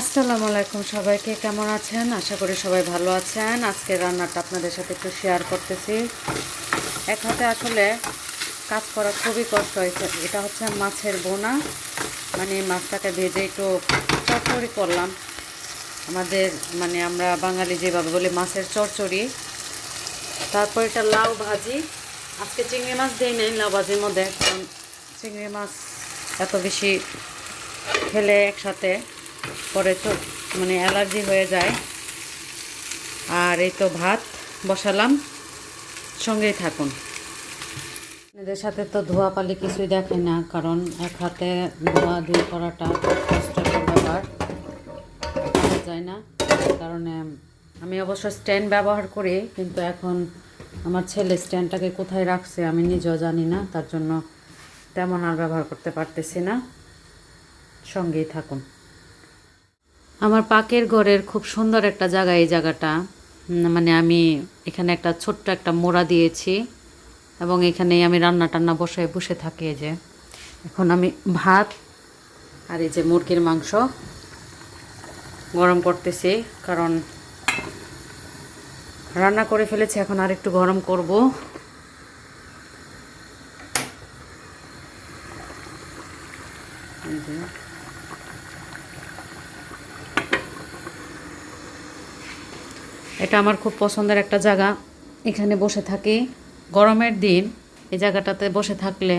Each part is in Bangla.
আসসালামু আলাইকুম সবাইকে, কেমন আছেন? আশা করি সবাই ভালো আছেন। আজকে রান্নাটা আপনাদের সাথে একটু শেয়ার করতেছি। এক হাতে আসলে কাজ করা খুবই কষ্ট হয়েছে। এটা হচ্ছে মাছের বোনা। মানে মাছটাকে ভেজে একটু চচ্চড়ি করলাম। আমাদের মানে আমরা বাঙালি যেভাবে বলি, মাছের চচ্চড়ি। তারপর এটা লাউ ভাজি। আজকে চিংড়ি মাছ দিই নেই লাউ ভাজির মধ্যে, কারণ চিংড়ি মাছ এত বেশি খেলে একসাথে। পরে তো মানে অ্যালার্জি হয়ে যায়। আর এই তো ভাত বসালাম, সঙ্গেই থাকুন। এদের সাথে তো ধোয়া পালি কিছুই দেখে না, কারণ এক হাতে ধোয়া ধুয়ে করাটা কষ্টের ব্যাপার। যায় না কারণে আমি অবশ্য স্ট্যান্ড ব্যবহার করি, কিন্তু এখন আমার ছেলে স্ট্যান্ডটাকে কোথায় রাখছে আমি নিজেও জানি না, তার জন্য তেমন আর ব্যবহার করতে পারতেছি না। সঙ্গেই থাকুন। আমার পাকের ঘরের খুব সুন্দর একটা জায়গা, এই জায়গাটা। মানে আমি এখানে একটা ছোট্ট একটা মোড়া দিয়েছি এবং এখানেই আমি রান্না টান্না বসে বসে থাকি এই যে। এখন আমি ভাত আর এই যে মুরগির মাংস গরম করতেছি, কারণ রান্না করে ফেলেছি, এখন আর একটু গরম করব। এই যে। এটা আমার খুব পছন্দের একটা জায়গা। এখানে বসে থাকি। গরমের দিন এই জায়গাটাতে বসে থাকলে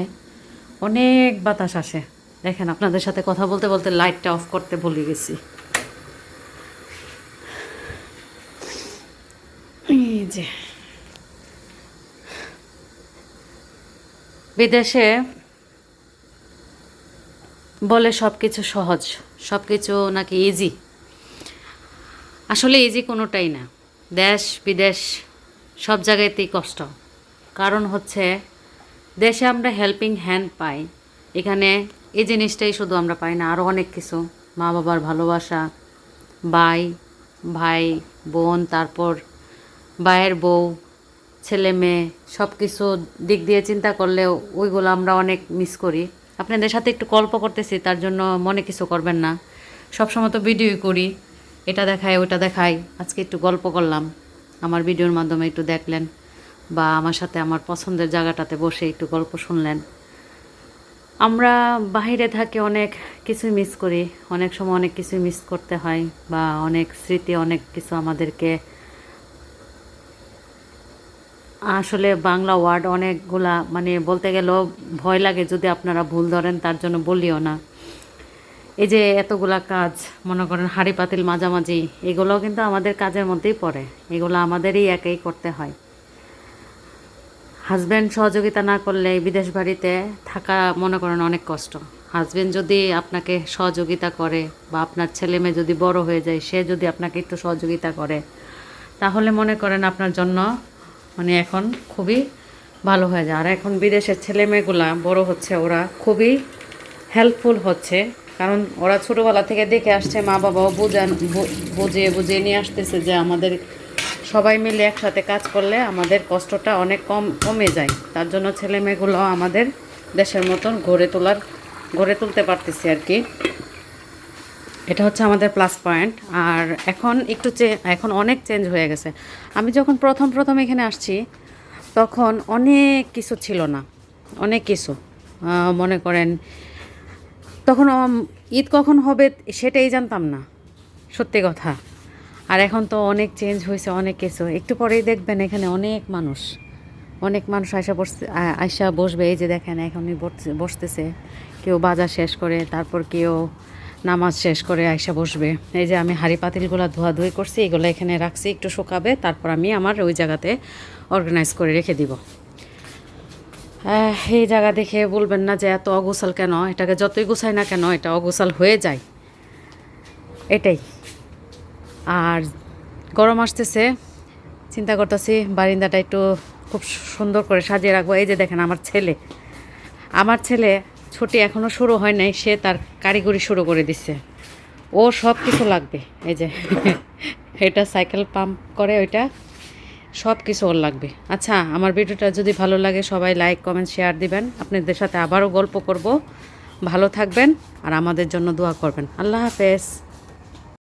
অনেক বাতাস আসে। দেখেন, আপনাদের সাথে কথা বলতে বলতে লাইটটা অফ করতে ভুলে গেছি। এই যে। বিদেশে বলে সব কিছু সহজ সব কিছু নাকি ইজি আসলে ইজি কোনোটাই না। দেশ, বিদেশ, সব জায়গাতেই কষ্ট। কারণ হচ্ছে, দেশে আমরা হেল্পিং হ্যান্ড পাই। এখানে এই জিনিসটাই শুধু আমরা পাই না আরও অনেক কিছু। মা বাবার ভালোবাসা ভাই ভাই, বোন, তারপর ভাইয়ের বউ, ছেলে, মেয়ে সব কিছু দিক দিয়ে চিন্তা করলে ওইগুলো আমরা অনেক মিস করি। আপনাদের সাথে একটু গল্প করতেছি, তার জন্য মনে কিছু করবেন না। সবসময় তো ভিডিওই করি। এটা দেখায় ওটা দেখাই আজকে একটু গল্প করলাম। আমার ভিডিওর মাধ্যমে একটু দেখলেন বা আমার সাথে আমার পছন্দের জায়গাটাতে বসে একটু গল্প শুনলেন। আমরা বাইরে থাকি অনেক কিছুই মিস করি। অনেক সময় অনেক কিছুই মিস করতে হয় বা অনেক স্মৃতি, অনেক কিছু আমাদেরকে আসলে বাংলা ওয়ার্ড অনেকগুলা মানে বলতে গেলেও ভয় লাগে যদি আপনারা ভুল ধরেন, তার জন্য বলিও না। এই যে এতগুলা কাজ, মনে করেন হাঁড়ি পাতিল মাঝামাঝি, এগুলোও কিন্তু আমাদের কাজের মধ্যেই পড়ে। এগুলো আমাদেরই একাই করতে হয়। হাজব্যান্ড সহযোগিতা না করলে বিদেশ বাড়িতে থাকা মনে করেন অনেক কষ্ট। হাজব্যান্ড যদি আপনাকে সহযোগিতা করে বা আপনার ছেলে মেয়ে যদি বড় হয়ে যায়, সে যদি আপনাকে একটু সহযোগিতা করে, তাহলে মনে করেন আপনার জন্য মানে এখন খুবই ভালো হয়ে যায়। আর এখন বিদেশের ছেলে মেয়েগুলা বড় হচ্ছে, ওরা খুবই হেল্পফুল হচ্ছে। কারণ ওরা ছোটোবেলা থেকে দেখে আসছে, মা বাবাও বুঝান বু- বুঝিয়ে বুঝিয়ে নিয়ে আসতেছে যে আমাদের সবাই মিলে একসাথে কাজ করলে আমাদের কষ্টটা অনেক কম, কমে যায়। তার জন্য ছেলে মেয়েগুলো আমাদের দেশের মতন গড়ে তোলার, গড়ে তুলতে পারতেছি আর কি। এটা হচ্ছে আমাদের প্লাস পয়েন্ট আর এখন একটু এখন অনেক চেঞ্জ হয়ে গেছে। আমি যখন প্রথম প্রথম এখানে আসছি, তখন অনেক কিছু ছিল না। অনেক কিছু। মনে করেন তখন ঈদ কখন হবে সেটাই জানতাম না, সত্যি কথা। আর এখন তো অনেক চেঞ্জ হয়েছে, অনেক কিছু। একটু পরেই দেখবেন এখানে অনেক মানুষ। অনেক মানুষ আয়সা বসতে আয়সা বসবে, এই যে দেখেন এখনই বসতে- বসতেছে। কেউ বাজার শেষ করে, তারপর কেউ নামাজ শেষ করে আয়সা বসবে। এই যে আমি হাঁড়ি পাতিলগুলো ধোয়াধুয়ি করছি, এগুলো এখানে রাখছি, একটু শুকাবে, তারপর আমি আমার ওই জায়গাতে অর্গানাইজ করে রেখে দিব। এই জায়গা দেখে বলবেন না যে এত অগোছাল কেন? এটাকে যতই গোছাই না কেন, এটা অগোছাল হয়ে যায়। এটাই। আর গরম আসতেছে। চিন্তা করতেছি, বারিন্দাটা একটু খুব সুন্দর করে সাজিয়ে রাখব। এই যে দেখেন আমার ছেলে। আমার ছেলে ছুটি এখনও শুরু হয় নাই, সে তার কারিগরি শুরু করে দিচ্ছে ও সব কিছু লাগবে। এই যে, এটা সাইকেল পাম্প করে ওইটা। সব কিছু ওর লাগবে। আচ্ছা আমার ভিডিওটা যদি ভালো লাগে, সবাই লাইক কমেন্ট শেয়ার দিবেন। আপনাদের সাথে আবারও গল্প করব। ভালো থাকবেন আর আমাদের জন্য দোয়া করবেন। আল্লাহ হাফেজ।